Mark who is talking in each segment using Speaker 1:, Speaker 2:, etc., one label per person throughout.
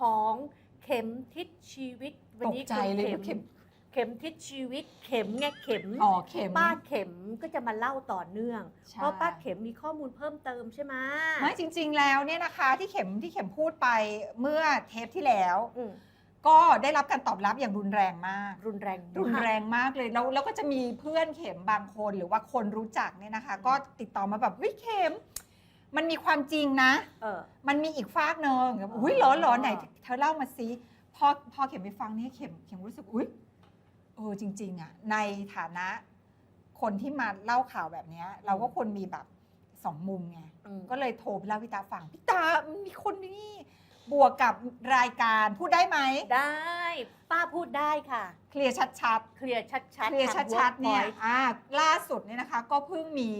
Speaker 1: ของเข็มทิศชีวิต วัน
Speaker 2: ตก
Speaker 1: นี้
Speaker 2: ใจ
Speaker 1: คุณ
Speaker 2: เลย
Speaker 1: เข็ม
Speaker 2: เข็ม
Speaker 1: เข็มทิศชีวิต เข็มไงเข็ม
Speaker 2: อ๋อเข็ม
Speaker 1: ป้าเข็มก็จะมาเล่าต่อเนื่อง
Speaker 2: ใช่
Speaker 1: เพราะป้าเข็มมีข้อมูลเพิ่มเติมใช่ไหม
Speaker 2: ไม่จริง ๆ แล้วเนี่ยนะคะที่เข็มที่เข็มพูดไปเมื่อเทปที่แล้ว
Speaker 1: อืม
Speaker 2: ก็ได้รับการตอบรับอย่างรุนแรงมาก
Speaker 1: รุนแรง
Speaker 2: รุนแรงมากเลยแล้วแล้วก็จะมีเพื่อนเข็มบางคนหรือว่าคนรู้จักเนี่ยนะคะ ก็ติดต่อมาแบบเฮ้ยเข็ม มันมีความจริงนะ
Speaker 1: เออ
Speaker 2: มันมีอีกฝากหนึ่งแบบอุ้ย
Speaker 1: อ๋อ
Speaker 2: เหร้อนๆไหนเธอเล่ามาซิพอพอเข็มไปฟังเนี่ยเข็มเข็มรู้สึกอุ้ยเออจริง ๆอะในฐานะคนที่มาเล่าข่าวแบบเนี้ย เราก็ควรมีแบบสองมุมไง
Speaker 1: อืม
Speaker 2: ก็เลยโทรไปเล่าพี่ตาฟังพี่ตามันมีคนนี่บวกกับรายการพูดได้ไหม
Speaker 1: ได้ ป้าพูดได้ค่ะ
Speaker 2: เคลียร์ชัด
Speaker 1: เคลียร์ชัด
Speaker 2: ๆ
Speaker 1: ๆ
Speaker 2: เคลียร์
Speaker 1: ทาง
Speaker 2: ชัดๆเนี่ย
Speaker 1: Workpoint
Speaker 2: อ่า ล่าสุดเนี่ยนะคะ ก็เพิ่งมี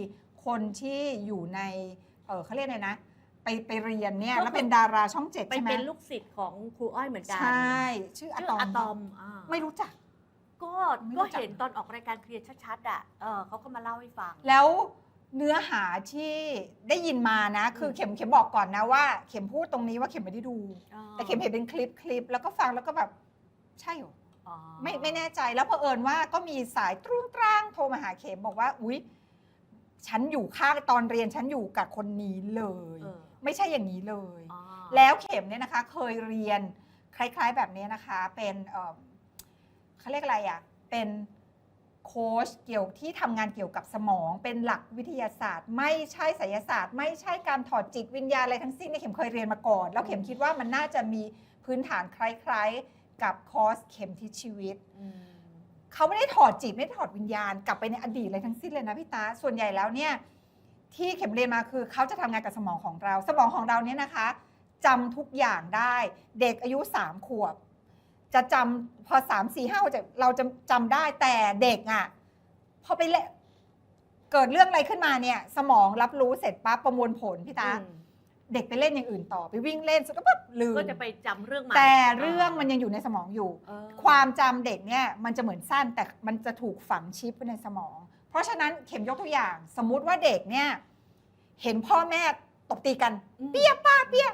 Speaker 2: คนที่อยู่ในเออเขาเรียกอะไรนะ ไปไปเรียนเนี่ย แล้วเป็นดาราช่องเจ็ด
Speaker 1: ไป
Speaker 2: ใช่ไหม
Speaker 1: เป็นลูกศิษย์ของครูอ้อยเหมือนกัน
Speaker 2: ใช่ชื่ออะ
Speaker 1: ชื่อ
Speaker 2: ตอม
Speaker 1: อะตอมอ่า
Speaker 2: ไม่รู้จัก
Speaker 1: ก็
Speaker 2: ไม่รู้
Speaker 1: ก็
Speaker 2: จัก
Speaker 1: เห็นตอนออกรายการเคลียร์ชัดๆอะเออเขาก็มาเล่าให้ฟัง
Speaker 2: แล้วเนื้อหาที่ได้ยินมานะ คือ
Speaker 1: ม
Speaker 2: เข็มเข็มบอกก่อนนะว่า เข็มพูดตรงนี้ว่าเข็มไม่ได้ดู
Speaker 1: อ๋อ
Speaker 2: แต่เข็มเห็นเป็นคลิปคลิปแล้วก็ฟังแล้วก็แบบ ใช่เหรอ
Speaker 1: อ๋อ
Speaker 2: ไม่ไม่แน่ใจแล้วเผอิญว่าก็มีสายตรุ้งตร้างโทรมาหาเข็มบอกว่า อุ๊ย ฉันอยู่ข้างตอนเรียนฉันอยู่กับคนนี้เลย
Speaker 1: เออ
Speaker 2: ไม่ใช่อย่างนี้เลย
Speaker 1: อ๋อ
Speaker 2: แล้วเข็มเนี่ยนะคะ เคยเรียนคล้ายๆแบบนี้นะคะ เป็นเอิ่มเขาเรียกอะไรอะ่ะเป็นโค้ชเกี่ยวที่ทำงานเกี่ยวกับสมอง เป็นหลักวิทยาศาสตร์ ไม่ใช่ไสยศาสตร์ ไม่ใช่การถอดจิตวิญญาณอะไรทั้งสิ้นเนี่ยเข็มเคยเรียนมาก่อน แล้วเข็มคิดว่ามันน่าจะมีพื้นฐานคล้าย ๆ กับคอร์สเข็มทิศชีวิต
Speaker 1: อืม
Speaker 2: เขาไม่ได้ถอดจิตไม่ได้ถอดวิญญาณกลับไปในอดีตอะไรทั้งสิ้นเลยนะพี่ตา ส่วนใหญ่แล้วเนี่ยที่เข็มเรียนมาคือเขาจะทำงานกับสมองของเรา สมองของเราเนี่ยนะคะจำทุกอย่างได้ เด็กอายุสามขวบ จะจำพอสามสี่ห้าจะเราจะจำได้แต่เด็กอะ่ะพอไปเละเกิดเรื่องอะไรขึ้นมาเนี่ย สมองรับรู้เสร็จปั๊บประมวลผลพี่ตา
Speaker 1: ม
Speaker 2: เด็กไปเล่นอย่างอื่นต่อไปวิ่งเล่นสุดก็ปั๊บลืม
Speaker 1: ก็จะไปจำเรื่องใหม่
Speaker 2: แต่เรื่องมันยังอยู่ในสมองอยู่
Speaker 1: เออ
Speaker 2: ความจำเด็กเนี่ยมันจะเหมือนสั้นแต่มันจะถูกฝังชิปไว้ในสมอง เพราะฉะนั้นเข็มยกตัวอย่าง สมมุติว่าเด็กเนี่ยเห็นพ่อแม่ตบตีกันเปี้ยป้าเปี้ย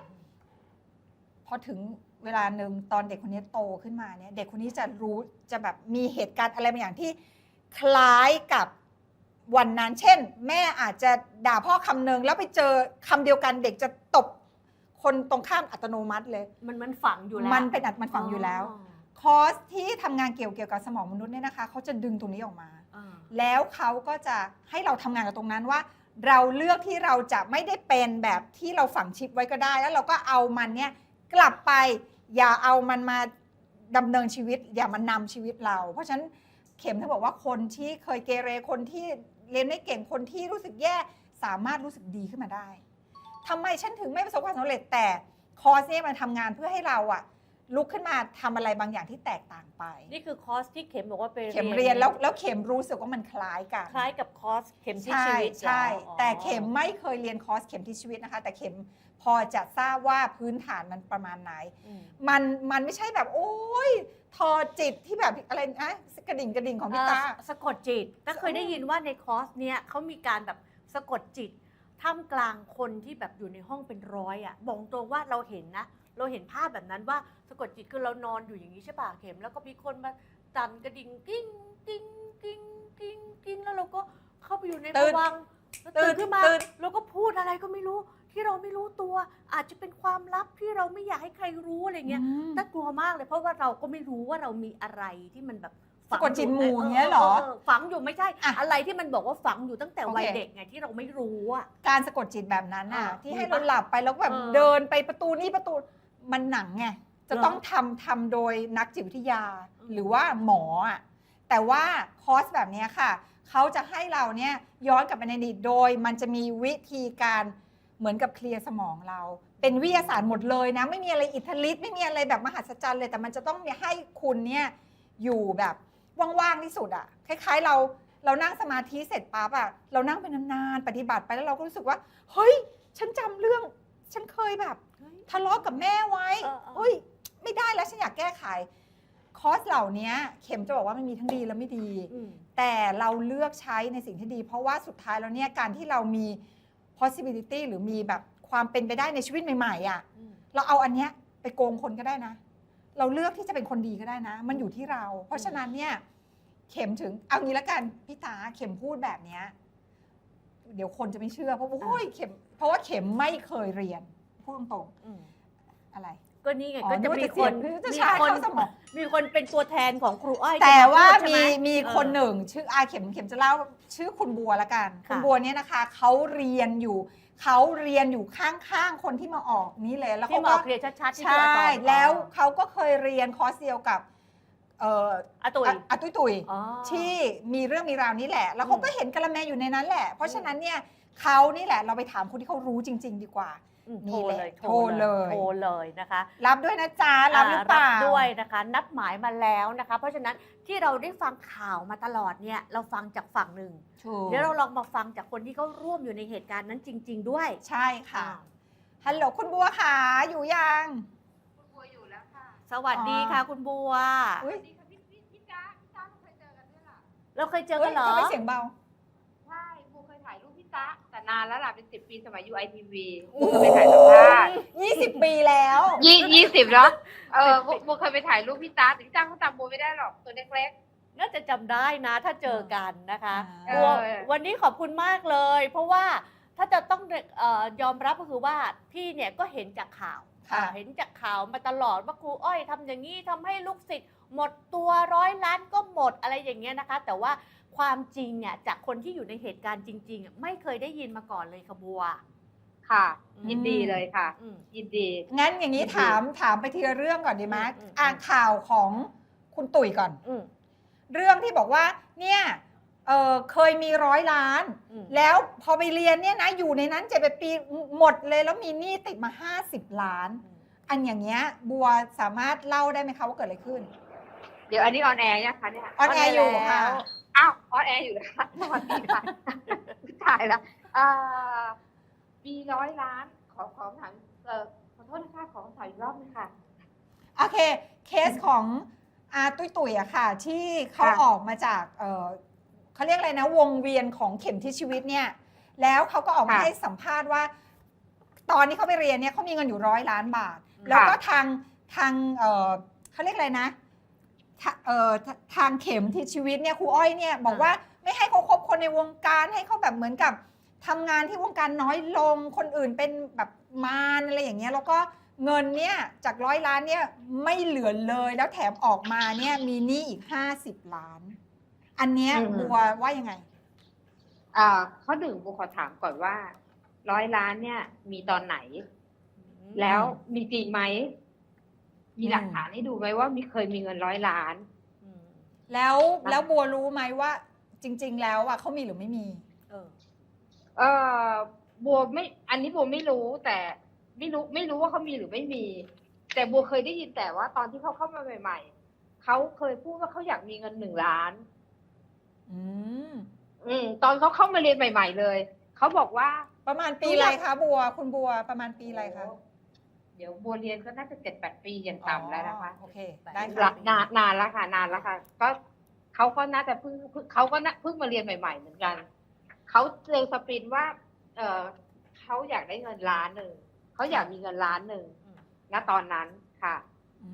Speaker 2: พอถึงเวลาหนึ่งตอนเด็กคนนี้โตขึ้นมาเนี่ย เด็กคนนี้จะรู้จะแบบมีเหตุการณ์อะไรบางอย่างที่คล้ายกับ วันนั้น เช่น แม่อาจจะด่าพ่อคำหนึ่งแล้วไปเจอคำเดียวกันเด็กจะตบคนตรงข้ามอัตโนมัติเลย
Speaker 1: มันมันฝังอยู่แล้ว
Speaker 2: มันเป็นอัตมันฝังอยู่แล้วคอร์สที่ทำงานเกี่ยวเกี่ยวกับสมองมนุษย์เนี่ยนะคะเขาจะดึงตรงนี้ออกมา
Speaker 1: อ่า
Speaker 2: แล้วเขาก็จะให้เราทำงานกับตรงนั้นว่า เราเลือกที่เราจะไม่ได้เป็นแบบที่เราฝังชิปไว้ก็ได้ แล้วเราก็เอามันเนี่ยกลับไปอย่าเอามันมาดำเนินชีวิต อย่ามันนำชีวิตเรา เพราะฉะนั้นเข็มถ้าบอกว่าคนที่เคยเกเรคนที่ เรียนไม่เก่งคนที่รู้สึกแย่สามารถรู้สึกดีขึ้นมาได้ทำไมฉันถึงไม่ประสบความสำเร็จแต่คอร์สเนี่ยมันทำงานเพื่อให้เราอะลุกขึ้นมาทำอะไรบางอย่างที่แตกต่างไป
Speaker 1: นี่คือคอร์สที่เข็มบอกว่าไป
Speaker 2: เข็มเรียนแล้วแล้วเข็มรู้สึกว่ามันคล้ายกัน
Speaker 1: คล้ายกับคอร์สเข็มที่
Speaker 2: ใช่
Speaker 1: ชีวิตเหรอ
Speaker 2: ใช่
Speaker 1: อ๋อ
Speaker 2: แต่เข็มไม่เคยเรียนคอร์สเข็มที่ชีวิตนะคะ แต่เข็ม พอจะทราบว่าพื้นฐานมันประมาณไหน
Speaker 1: อืม
Speaker 2: มันมันไม่ใช่แบบโอ้ยทอจิตที่แบบอะไรนะกระดิ่งกระดิ่งของพี่ตา
Speaker 1: เอ่อสะกดจิตถ้าเคยได้ยินว่าในคอร์สเนี้ยเขามีการแบบสะกดจิตท่ามกลางคนที่แบบอยู่ในห้องเป็นร้อยอะ่ะบอกตรงว่าเราเห็นนะ เราเห็นภาพแบบนั้นว่าสะกดจิตคือเรานอนอยู่อย่างนี้ใช่ป่ะเข็ม แล้วก็มีคนมาตันกระดิ่งกิ้งกิ้งกิ้งกิ้งกิ้งแล้วเราก็เข้าไปอยู่ใน
Speaker 2: ตื่
Speaker 1: ระ
Speaker 2: น
Speaker 1: วังแล้ว
Speaker 2: ตื่
Speaker 1: ตื่
Speaker 2: น
Speaker 1: นขึ้นมา
Speaker 2: ตื่น
Speaker 1: เราก็พูดอะไรก็ไม่รู้ ที่เราไม่รู้ตัว อาจจะเป็นความลับที่เราไม่อยากให้ใครรู้อะไรเงี้ยน่ากลัวมากเลยเพราะว่าเราก็ไม่รู้ว่าเรามีอะไรที่มันแบบฝัง
Speaker 2: สะกดจิตหมู่
Speaker 1: อ
Speaker 2: อย่างเงี้ยเหรอ
Speaker 1: ฝังอยู่ไม่ใช่
Speaker 2: อะ
Speaker 1: อะไรที่มันบอกว่าฝังอยู่ตั้งแต่วัย
Speaker 2: โอเค
Speaker 1: เด็กไงที่เราไม่รู้อะ
Speaker 2: การสะกดจิตแบบนั้นน่ะ
Speaker 1: อ่า
Speaker 2: ที่ให้
Speaker 1: มี
Speaker 2: เรา
Speaker 1: ปะ
Speaker 2: หลับไปแล้วก็แบบ
Speaker 1: เออ
Speaker 2: เดินไปประตูนี้ประตูมันหนังไงจะ
Speaker 1: เหรอ
Speaker 2: ต้องทำทำโดยนักจิตวิทยา
Speaker 1: อืม
Speaker 2: หรือว่าหมออะแต่ว่าคอร์สแบบเนี้ยค่ะเขาจะให้เราเนี่ยย้อนกลับไปในอดีตโดย มันจะมีวิธีการ เหมือนกับเคลียร์สมองเรา เป็นวิทยาศาสตร์หมดเลยนะ ไม่มีอะไรอิทธิฤทธิ์ไม่มีอะไรแบบมหัศจรรย์เลย แต่มันจะต้องมีให้คุณเนี่ยอยู่แบบว่างๆที่สุดอะคล้ายๆเราเรานั่งสมาธิเสร็จปั๊บอะเรานั่งไปนานๆปฏิบัติไปแล้วเราก็รู้สึกว่า เฮ้ย ฉันจำเรื่อง ฉันเคยแบบ
Speaker 1: เฮ้ย
Speaker 2: ทะเลาะกับแม่ไว้
Speaker 1: เออเออ
Speaker 2: เฮ้ย ไม่ได้แล้วฉันอยากแก้ไข คอร์สเหล่านี้เข็มจะบอกว่ามันมีทั้งดีและไม่ดี
Speaker 1: อืม
Speaker 2: แต่เราเลือกใช้ในสิ่งที่ดี เพราะว่าสุดท้ายแล้วเนี่ยการที่เรามี possibility หรือมีแบบความเป็นไปได้ในชีวิตใหม่ๆอะ่ะ
Speaker 1: อืม
Speaker 2: เราเอาอันเนี้ยไปโกงคนก็ได้นะ เราเลือกที่จะเป็นคนดีก็ได้นะ มันอยู่ที่เรา เพราะฉะนั้นเนี่ยเข็มถึงเอางี้ละกันพี่ตาเข็มพูดแบบเนี้ยเดี๋ยวคนจะไม่เชื่อเพราะว่าโอ้ยเข็ม เพราะว่าเข็มไม่เคยเรียนพูดตรง
Speaker 1: อืม
Speaker 2: ๆอะไร
Speaker 1: ก็นี่ไง
Speaker 2: อ๋อ
Speaker 1: ก็จะ
Speaker 2: นึกว่า
Speaker 1: มี
Speaker 2: จะ
Speaker 1: ค
Speaker 2: เสีย
Speaker 1: น
Speaker 2: บหรือจะ
Speaker 1: มี
Speaker 2: ชา
Speaker 1: คน
Speaker 2: เข้าสมอง
Speaker 1: มีคนเป็นตัวแทนของครูอ้อย
Speaker 2: แต่ว่า
Speaker 1: จะพูดใช่
Speaker 2: มี
Speaker 1: ไห
Speaker 2: มี
Speaker 1: เออ
Speaker 2: คนหนึ่งชื่ออาเข็มเข็มจะเล่าชื่อคุณบัวละกัน
Speaker 1: ค่ะ
Speaker 2: คุณบัวเนี่ยนะคะเขาเรียนอยู่เขาเรียนอยู่ข้างๆคนที่มาออกนี้เลยแล้ว
Speaker 1: ที่
Speaker 2: เขา
Speaker 1: หมอ
Speaker 2: ก็
Speaker 1: เคลียร์ชัดๆที่
Speaker 2: ใช่
Speaker 1: ตัวตอน
Speaker 2: แล้วเขาก็เคยเรียนคอร์สเดียวกับเอ่อ
Speaker 1: อาตุย
Speaker 2: อะอาตุ้ยตุย
Speaker 1: อ๋อ
Speaker 2: ที่มีเรื่องมีราวนี้แหละ แล้วเขา
Speaker 1: อืม
Speaker 2: ก็เห็นกะละแมอยู่ในนั้นแหละ เพราะฉะนั้นเนี่ยเขานี่แหละเราไปถามคนที่เขารู้จริง ๆ ดีกว่า
Speaker 1: อืม
Speaker 2: นี่
Speaker 1: โทร
Speaker 2: แห
Speaker 1: เล
Speaker 2: ละ
Speaker 1: ย
Speaker 2: โทรเลย
Speaker 1: โทรเลยนะคะ
Speaker 2: รับด้วยนะจ๊ะรับหรือเปล่า
Speaker 1: บด้วยนะคะ นัดหมายมาแล้วนะคะ เพราะฉะนั้นที่เราได้ฟังข่าวมาตลอดเนี่ยเราฟังจากฝั่งหนึ่ง
Speaker 2: ถูก
Speaker 1: เดี๋ยวเราลองมาฟังจากคนที่เขาร่วมอยู่ในเหตุการณ์นั้นจริง ๆ ด้วย
Speaker 2: ใช่ค่ะ
Speaker 1: อ่า
Speaker 2: ฮัลโหลคุณบัวค่ะอยู่ยัง
Speaker 3: คุณบัวอยู่แล้วค่ะ
Speaker 1: สวัสดี
Speaker 2: อ๋อ
Speaker 1: ค่ะ คุณบัว
Speaker 2: อุ๊ย
Speaker 3: สวัสดีค่ะพี่พี่พี่จ้าพี่จ้าเราเคยเจอกันด้วยล่ะ
Speaker 1: เราเคยเจอกันเหรอ
Speaker 2: ฮ้ยทำไมเสียงเบา
Speaker 3: ใช่บัวเคยถ่ายรูปพี่จ้าแต่นานแล้วล่ะเป็นสิบปีสมัยยูไอทีวี
Speaker 2: โอ้โห
Speaker 3: เคยไปถ่ายสัมภาษณ์
Speaker 2: 20ปีแล้ว
Speaker 3: ยี่ยี่สิบเนาะเออบัวบัวเคยไปถ่ายรูปพี่จ้าแต่พี่จ้าเขาจำบัวไม่ได้หรอกตัวเล็ก
Speaker 1: น่าจะจำได้นะถ้าเจอกันนะคะ
Speaker 2: อ่า
Speaker 1: บัว
Speaker 3: เออ
Speaker 1: วันนี้ขอบคุณมากเลย เพราะว่าถ้าจะต้องเออยอมรับก็คือว่าพี่เนี่ยก็เห็นจากข่าว
Speaker 2: ค่ะ
Speaker 1: เห็นจากข่าวมาตลอดว่าครูอ้อยทำอย่างนี้ทำให้ลูกศิษย์ หมดตัวร้อยล้านก็หมดอะไรอย่างเงี้ยนะคะ แต่ว่าความจริงเนี่ยจากคนที่อยู่ในเหตุการณ์จริง ๆ ไม่เคยได้ยินมาก่อนเลยค่ะบัว
Speaker 3: ๆค่ะ
Speaker 1: อืม
Speaker 3: ยินดีเลยค่ะ
Speaker 1: อืม
Speaker 3: ยินดี
Speaker 2: งั้นอย่างนี้
Speaker 3: ดี
Speaker 2: ถามถามไปทีละเรื่องก่อนดีไหม
Speaker 1: อืมอืม
Speaker 2: อ่านข่าวของคุณตุ๋ยก่อน
Speaker 1: อืม
Speaker 2: เรื่องที่บอกว่า เนี่ยเออเคยมีร้อยล้าน
Speaker 1: อืม
Speaker 2: แล้วพอไปเรียนเนี่ยนะอยู่ในนั้นเจ็ดแปดปีหมดเลยแล้วมีหนี้ติดมา 50 ล้าน อันอย่างเงี้ยบัวสามารถเล่าได้ไหมคะว่าเกิดอะไรขึ้น
Speaker 3: เดี๋ยวอันนี้ออนแอร์ยังคะเนี่ย
Speaker 2: ออนแอร์อยู่ค่ะ
Speaker 3: อ้าวออนแอร์อยู่นะคะสวัสดีค่ะถ่ายแล้วอ่าปีร้อยล้านขอขอถามเออขอโทษนะคะขอถามอีกรอบนึงค่ะ
Speaker 2: โอเค เคสของอาตุ้ยตุ๋ยอะค่ะ ที่เขา
Speaker 3: ค่ะ
Speaker 2: ออกมาจากเอ่อเขาเรียกอะไรนะ วงเวียนของเข็มทิศชีวิตเนี่ย แล้วเขาก็ออกมา
Speaker 3: ค่ะ
Speaker 2: ให้สัมภาษณ์ว่า ตอนที่เขาไปเรียนเนี่ยเขามีเงินอยู่ร้อยล้านบาท แล้วก็ทางทางเอ่อเขาเรียกอะไรนะ ทาเอ่อทาทางเข็มทิศชีวิตเนี่ยครูอ้อยเนี่ยบอกว่าไม่ให้เขาคบคนในวงการให้เขาแบบเหมือนกับทำงานที่วงการน้อยลงคนอื่นเป็นแบบมารอะไรอย่างเงี้ยแล้วก็เงินเนี่ยจากร้อยล้านเนี่ยไม่เหลือเลยแล้วแถมออกมาเนี่ยมีหนี้อีก50ล้าน อันเนี้ย
Speaker 3: อืม
Speaker 2: บัวว่ายังไง
Speaker 3: อ่าข้อหนึ่งบุขอถามก่อนว่า ร้อยล้านเนี่ย มีตอนไหน แล้วมีจริงไหม มี
Speaker 2: อืม
Speaker 3: หลักฐานให้ดูไหมว่ามีเคยมีเงินร้อยล้าน
Speaker 1: อืม
Speaker 2: แล้ว
Speaker 3: ค่ะ
Speaker 2: แล้วบัวรู้ไหมว่า จริง ๆ แล้วอะเขามีหรือไม่มี
Speaker 1: เออ
Speaker 3: เออบัวไม่ อันนี้บัวไม่รู้แต่ไม่รู้ไม่รู้ว่าเขามีหรือไม่มี แต่บัวเคยได้ยินแต่ว่าตอนที่เขาเข้ามาใหม่ ๆเขาเคยพูดว่าเขาอยากมีเงินหนึ่งล้าน
Speaker 2: อืม
Speaker 3: อืมตอนเขาเข้ามาเรียนใหม่ ๆ เลยเขาบอกว่า
Speaker 2: ประมาณปี
Speaker 3: รู้
Speaker 2: อะไร
Speaker 3: ยัง
Speaker 2: คะบัว คุณบัวประมาณปีอะไรคะ
Speaker 3: เดี๋ยวบัวเรียนก็น่าจะเจ็ดแปดปีอย่างต่ำแล้วนะคะ
Speaker 2: อ๋อโอเคได้
Speaker 1: ค
Speaker 2: ค่ะ
Speaker 1: รับ
Speaker 3: นานนานแล้วค่ะนานแล้วค่ะ ก็เขาก็น่าจะเพิ่งเพิ่งเขาก็น่าเพิ่งมาเรียนใหม่ ๆ เหมือนกันเขาเจอสปรินว่า เออเขาอยากได้เงินล้านหนึ่งเขาอยากมีเงินล้านหนึ่ง
Speaker 1: อืม
Speaker 3: ณตอนนั้นค่ะ
Speaker 2: อื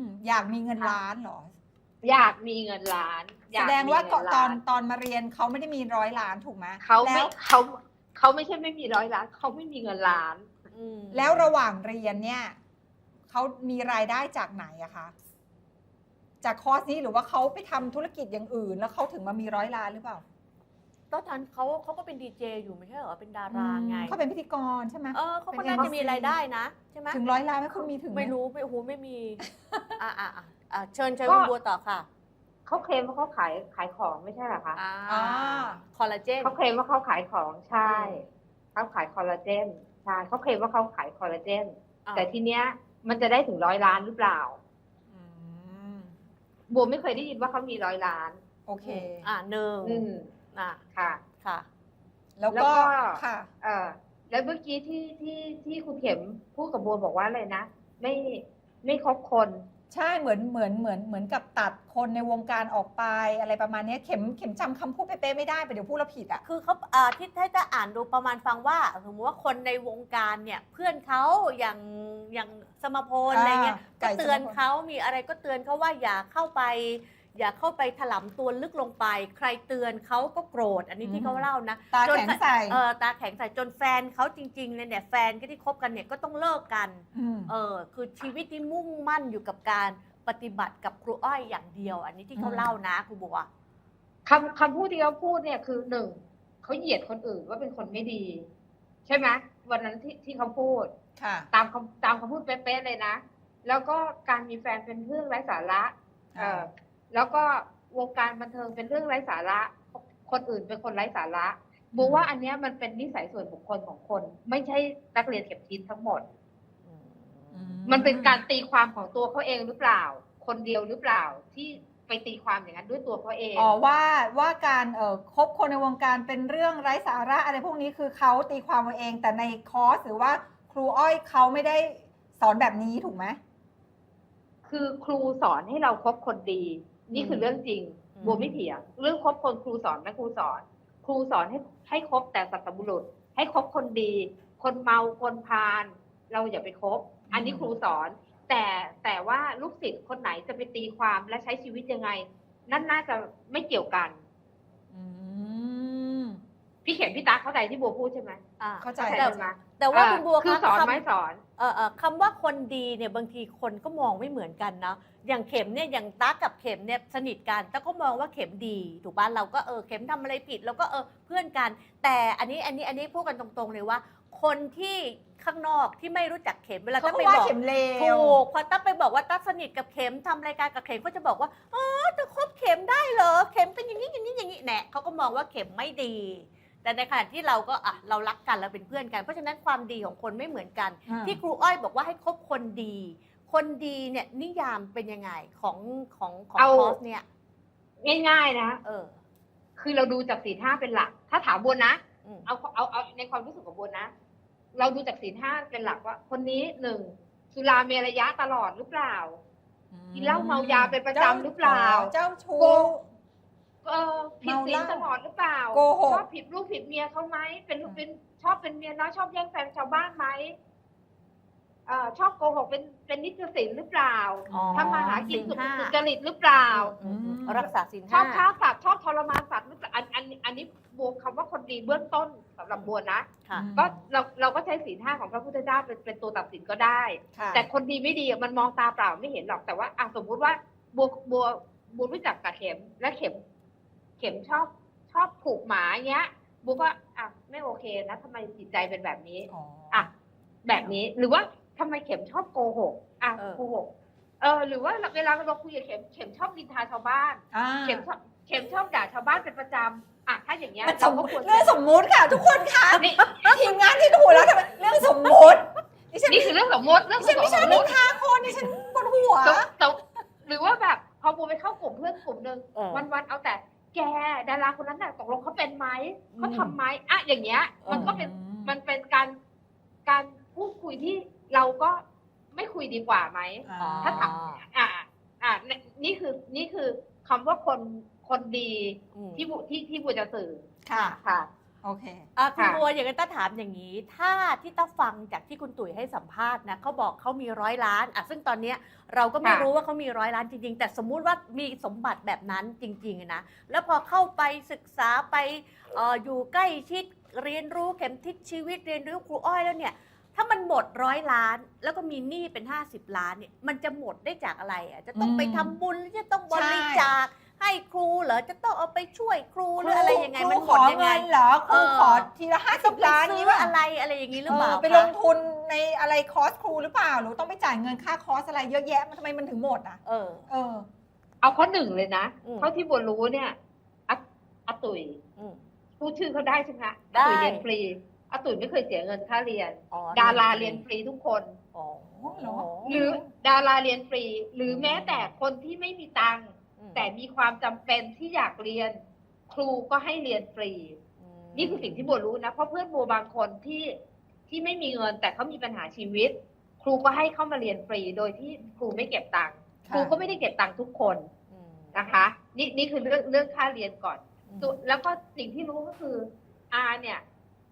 Speaker 2: มอยากมีเงินล้านเหรอ
Speaker 3: อยากมีเงินล้านอ
Speaker 2: แส
Speaker 3: ยาก
Speaker 2: ดงว่าก่อน
Speaker 3: มีเงิ
Speaker 2: ตอน
Speaker 3: ล้
Speaker 2: ตอนมาเรียนเขาไม่ได้มีร้อยล้านถูกไหม
Speaker 3: เขา
Speaker 2: แล้
Speaker 3: ไม่
Speaker 2: ว
Speaker 3: เขาเขาไม่ใช่ไม่มีร้อยล้านเขาไม่มีเงินล้าน
Speaker 1: อืม
Speaker 2: แล้วระหว่างเรียนเนี่ยเขามีรายได้จากไหนอะคะ จากคอร์สนี้หรือว่าเขาไปทำธุรกิจอย่างอื่น แล้วเขาถึงมามีร้อยล้านหรือเปล่า
Speaker 1: ตอนนั้นเขาเขาก็เป็นดีเจอยู่ไม่ใช่เหรอเป็นดาราไง
Speaker 2: เขาเป็นพิธีกรใช่ไหม
Speaker 1: เออเขาก็
Speaker 2: เป็น
Speaker 1: น่า
Speaker 2: MC
Speaker 1: จะมีรายได้นะใช่ไหม
Speaker 2: ถึงร้อยล้านไหมคุณมีถึงห
Speaker 1: ไม่รู้ไม่โอ้โหไม่มีอ่าอ่าอ่าเชิญเชิญ
Speaker 3: ก็
Speaker 1: คุณบัวต่อค่ะ
Speaker 3: เขาเคลมว่าเขาขายขายของไม่ใช่เหรอคะ
Speaker 1: อ่า
Speaker 2: อ่า
Speaker 1: คอลลาเจน
Speaker 3: เขาเคลมว่าเขาขายของใช่
Speaker 1: อืม
Speaker 3: เขาขายคอลลาเจน ใช่เขาเคลมว่าเขาขายคอลลาเจน
Speaker 1: อ่า
Speaker 3: แต่ทีเนี้ยมันจะได้ถึงร้อยล้านหรือเปล่า
Speaker 2: อืม
Speaker 3: บัวไม่เคยได้ยินว่าเขามีร้อยล้าน
Speaker 2: โอเค
Speaker 1: อ่าหนึ่ง
Speaker 3: อืม
Speaker 1: อ่า
Speaker 3: ค่ะ
Speaker 1: ค่ะ
Speaker 2: แล้ว
Speaker 3: แล้ว
Speaker 2: ก็
Speaker 3: ก็
Speaker 2: ค่ะ
Speaker 3: เออแล้วเมื่อกี้ที่ที่ที่คุณเข็มพูดกับบัวบอกว่าอะไรนะ ไม่ไม่คบคน
Speaker 2: ใช่เหมือนเหมือนเหมือนเหมือนกับตัดคนในวงการออกไปอะไรประมาณเนี้ยเข็มเข็มจำคำพูดเป๊ะๆไม่ได้ไปเดี๋ยวพูดแล้วผิดอะ
Speaker 1: คือเขาเอ่อที่ให้จะอ่านดูประมาณฟังว่าสมมติว่าคนในวงการเนี่ย เพื่อนเขาอย่างอย่างสมพลอะไรเงี้ย
Speaker 2: ไก่
Speaker 1: ก็เตือน
Speaker 2: สมพล
Speaker 1: เขามีอะไรก็เตือนเขาว่าอย่าเข้าไป อย่าเข้าไปถลำตัวลึกลงไป ใครเตือนเขาก็โกรธ อันนี้ที่เขาเล่านะ
Speaker 2: ตา
Speaker 1: จน
Speaker 2: แข็งใส่
Speaker 1: เออตาแข็งใส่จนแฟนเขาจริงๆเลยเนี่ยแฟนก็ที่คบกันเนี่ยก็ต้องเลิกกัน
Speaker 2: ม
Speaker 1: เออคือชีวิตที่มุ่งมั่นอยู่กับการปฏิบัติกับครูอ้อยอย่างเดียว อันนี้ที่เขา
Speaker 2: อืม
Speaker 1: เล่านะครูบัว
Speaker 3: คำคำพูดที่เขาพูดเนี่ยคือหนึ่งเขาเหยียดคนอื่นว่าเป็นคนไม่ดี ใช่ไหมวันนั้นที่ที่เขาพูด
Speaker 2: ค่ะ
Speaker 3: ตามคำตามคำพูดเป๊ะๆเลยนะ แล้วก็การมีแฟนเป็นเรื่องไร้สาระเออ แล้วก็วงการบันเทิงเป็นเรื่องไร้สาระ คนอื่นเป็นคนไร้สาระบูว่าอันเนี้ยมันเป็นนิสัยส่วนบุคคลของคน ไม่ใช่นักเรียนเก็บทิศทั้งหมด มันเป็นการตีความของตัวเขาเองหรือเปล่า คนเดียวหรือเปล่าที่ไปตีความอย่างนั้นด้วยตัวเขาเอง
Speaker 2: อ๋อว่าว่าการเอ่อคบคนในวงการเป็นเรื่องไร้สาระอะไรพวกนี้คือเขาตีความเอาเอง แต่ในคอร์สหรือว่าครูอ้อยเขาไม่ได้สอนแบบนี้ถูกไหม
Speaker 3: คือครูสอนให้เราคบคนดี นี่คือเรื่องจริง
Speaker 1: อืม
Speaker 3: บัวไม่เถียง เรื่องคบคนครูสอนนะครูสอน ครูสอนให้ให้คบแต่สัตบุรุษ ให้คบคนดี คนเมาคนพาลเราอย่าไปคบ อันนี้ครูสอน แต่แต่ว่าลูกศิษย์คนไหนจะไปตีความและใช้ชีวิตยังไง นั่นน่าจะไม่เกี่ยวกัน
Speaker 2: อืม
Speaker 3: พี่เข็มพี่ตาเข้าใจที่บัวพูดใช่ไหม
Speaker 1: อ่า
Speaker 2: เข้าใจ
Speaker 3: เข้าใจไหม
Speaker 1: แต่ว่า
Speaker 3: อ่
Speaker 1: คุณบัว
Speaker 3: คือ
Speaker 1: คะ
Speaker 3: สอน
Speaker 1: คำ
Speaker 3: ไหม่สอน
Speaker 1: เอ่อเอ่อคำว่าคนดีเนี่ยบางทีคนก็มองไม่เหมือนกันนะอย่างเข็มเนี่ยอย่างตั๊กกับเข็มเนี่ยสนิทกันแต่ก็มองว่าเข็มดี ถูกป่ะเราก็เออเข็มทำอะไรผิดเราก็เออเพื่อนกัน แต่อันนี้อันนี้อันนี้พูดกันตรงๆเลยว่า คนที่ข้างนอกที่ไม่รู้จักเข็มเวลา
Speaker 2: เขา
Speaker 1: ตั๊ก
Speaker 2: ก็
Speaker 1: ไป
Speaker 2: ว่า
Speaker 1: บอก
Speaker 2: เข็มเล
Speaker 1: ถู
Speaker 2: ว
Speaker 1: กพอตั๊กไปบอกว่าตั๊กสนิทกับเข็มทำรายการกับเข็มก็จะบอกว่าอ๋อจะคบเข็มได้เหรอเข็มเป็นอย่างนี้อย่างนี้อย่างนี้แหนะเขาก็มองว่าเข็มไม่ดี แต่ในขณะที่เราก็อะเรารักกันเราเป็นเพื่อนกัน เพราะฉะนั้นความดีของคนไม่เหมือนกัน
Speaker 2: อ่า
Speaker 1: ที่ครูอ้อยบอกว่าให้คบคนดี คนดีเนี่ยนิยามเป็นยังไงของของของ
Speaker 3: เอา
Speaker 1: คอร์สเนี่ย
Speaker 3: ง่ายๆนะ
Speaker 1: เออ
Speaker 3: คือเราดูจากศีลห้าเป็นหลัก ถ้าถามบัวนะ
Speaker 1: อืม
Speaker 3: เอาเอาเอาในความรู้สึกของบัวนะ เราดูจากศีลห้าเป็นหลักว่า คนนี้หนึ่งสุราเมรยะตลอดหรือเปล่า กินเหล้าเมายาเป็นประจำหรือเปล่า
Speaker 2: เจ้าชู้
Speaker 3: โกง เออผิด
Speaker 2: เมา
Speaker 3: ศี
Speaker 2: เห
Speaker 3: ล
Speaker 2: ล้า
Speaker 3: ตลอดหรือเปล่า
Speaker 2: โกหก
Speaker 3: ชอบผิดลูกผิดเมียเขาไหมเป็นลูกเป็นชอบเป็นเมียน้อยชอบแย่งแฟนชาวบ้านไหมเอ่อชอบโกหกเป็นเป็นนิจศิลหรือเปล่า
Speaker 1: อ๋อ
Speaker 3: ทำมาหากิน
Speaker 1: ศีลห้า
Speaker 3: สุจริตหรือเปล่า
Speaker 1: อืมอืมรักษาศีล
Speaker 3: ชอ
Speaker 1: ห้า
Speaker 3: บฆ่าสัตว์ชอบทรมานสัตว์หรือเปล่าอันอันอันนี้บัวคำว่าคนดีเบื้องต้นสำหรับบัวนะ
Speaker 1: ค่ะ
Speaker 3: ก็เราเราก็ใช้ศีลห้าของพระพุทธเจ้าเป็นเป็นตัวตัดสินก็ได้
Speaker 2: ค่ะ
Speaker 3: แต่คนดีไม่ดีอะมันมองตาเปล่าไม่เห็นหรอกแต่ว่าอะสมมุติว่าบัวบัวบัวรู้จักกับเข็มและเข็ม เข็มชอบชอบผูกหมาเงี้ยบัวก็อะไม่โอเคนะทำไมจิตใจเป็นแบบนี้
Speaker 2: อ๋อ
Speaker 3: อะ แบบนี้หรือว่าทำไมเข็มชอบโกหกอะ
Speaker 1: เออ
Speaker 3: โกหกเออ หรือว่าเวลาเราคุยกับเข็มเข็มชอบนินทาชาวบ้าน
Speaker 2: อ่า
Speaker 3: เข็มชอบเข็มชอบด่าชาวบ้านเป็นประจำอะถ้าอย่างเงี้ย
Speaker 2: มันส
Speaker 3: เรา
Speaker 2: ม
Speaker 3: ก็
Speaker 2: มุติ
Speaker 3: ควร
Speaker 2: เรื่องสมมุติค่ะ ทุกคนคะ
Speaker 3: นี่
Speaker 2: ทีมงานที่ดูแล้วทำไมเรื่องสมมุติดิฉัน
Speaker 3: นี่คือเรื่องสมมติเรื่อง
Speaker 2: ดิฉันไม่ชอบ
Speaker 3: สมม
Speaker 2: นิน
Speaker 3: ติ
Speaker 2: ทาคนดิฉันปวดหัว
Speaker 3: แต่แต่หรือว่าแบบพอบูไปเข้ากลุ่มเพื่อนกลุ่มหนึ่ง
Speaker 1: เออ
Speaker 3: วันๆเอาแต่ แกดาราคนนั้นน่ะตกลงเขาเป็นไหมเขา
Speaker 1: อืม
Speaker 3: ทำไหมอะอย่างเงี้ย มันก็เป็น
Speaker 2: อืม
Speaker 3: มันเป็นการการพูดคุยที่เราก็ไม่คุยดีกว่าไหม
Speaker 2: อ่า
Speaker 3: ถ้าถามอ่าอ่านี่นี่คือนี่คือคำว่าคนคนดี
Speaker 1: อืม
Speaker 3: ที่บุที่ที่บูจะสื่อ
Speaker 2: ค่ะ
Speaker 3: ค่ะ
Speaker 2: โอเค
Speaker 1: อะคุณ
Speaker 3: ค่ะ
Speaker 1: บัวอย่างนั้นต้าถามอย่างนี้ ถ้าที่ต้าฟังจากที่คุณตุ๋ยให้สัมภาษณ์นะเขาบอกเขามีร้อยล้านอะซึ่งตอนเนี้ยเราก็ไม่รู้ว่าเขามีร้อยล้านจริง ๆ แต่สมมุติว่ามีสมบัติแบบนั้นจริงๆอะนะแล้วพอเข้าไปศึกษาไปเอออยู่ใกล้ชิดเรียนรู้เข็มทิศชีวิตเรียนรู้ครูอ้อยแล้วเนี่ย ถ้ามันหมดร้อยล้าน แล้วก็มีหนี้เป็น 50 ล้านเนี่ยมันจะหมดได้จากอะไรอะจะต้องไป
Speaker 2: อืม
Speaker 1: ทำบุญหรือจะต้องบ
Speaker 2: ใช่
Speaker 1: ริจาค ให้ครูเหรอจะต้องเอาไปช่วยครูหรืออะไรยังไง
Speaker 2: ครู
Speaker 1: มันห
Speaker 2: ข
Speaker 1: มด
Speaker 2: อ
Speaker 1: ยังไง
Speaker 2: เงินเหรอครู
Speaker 1: เออ
Speaker 2: ขอทีละห้าสิ
Speaker 1: ต้อง
Speaker 2: บ
Speaker 1: ไป
Speaker 2: ล้าน
Speaker 1: ซื้
Speaker 2: นี้
Speaker 1: อ
Speaker 2: ว่า
Speaker 1: อะไรอะไรอย่างนี้หรือเปล่า
Speaker 2: ไป
Speaker 1: คะ
Speaker 2: ลงทุนในอะไรคอร์สครูหรือเปล่าหรือต้องไปจ่ายเงินค่าคอร์สอะไรเยอะแยะมันทำไมมันถึงหมดอะ
Speaker 1: เออ
Speaker 2: เออ
Speaker 3: เอาข้อหนึ่งเลยนะ
Speaker 1: อืม
Speaker 3: เท่าที่บัวรู้เนี่ยอาอาตุย
Speaker 1: อืม
Speaker 3: พูดชื่อเขาได้ใช่ไหมคะ
Speaker 1: ได้
Speaker 3: อาตุยเรียนฟรีอาตุยไม่เคยเสียเงินค่าเรียน
Speaker 1: อ๋อ
Speaker 3: ดาราเรียนฟรีทุกคน
Speaker 1: อ๋อ
Speaker 2: เหรอ
Speaker 3: หรือดาราเรียนฟรี หรือแม้แต่คนที่ไม่มีตังค์
Speaker 1: อืม
Speaker 3: แต่มีความจำเป็นที่อยากเรียน ครูก็ให้เรียนฟรี
Speaker 1: ม
Speaker 3: นี่คือสิ่งที่บัวรู้นะ เพราะเพื่อนบัวบางคนที่ที่ไม่มีเงินแต่เขามีปัญหาชีวิต ครูก็ให้เข้ามาเรียนฟรี โดยที่ครูไม่เก็บตังค์ครูก็ไม่ได้เก็บตังค์ทุกคน
Speaker 1: อืม
Speaker 3: นะคะ นี่นี่คือเรื่องเรื่องค่าเรียนก่อน
Speaker 1: อืม
Speaker 3: ส่วนแล้วก็สิ่งที่รู้ก็คืออาเนี่ย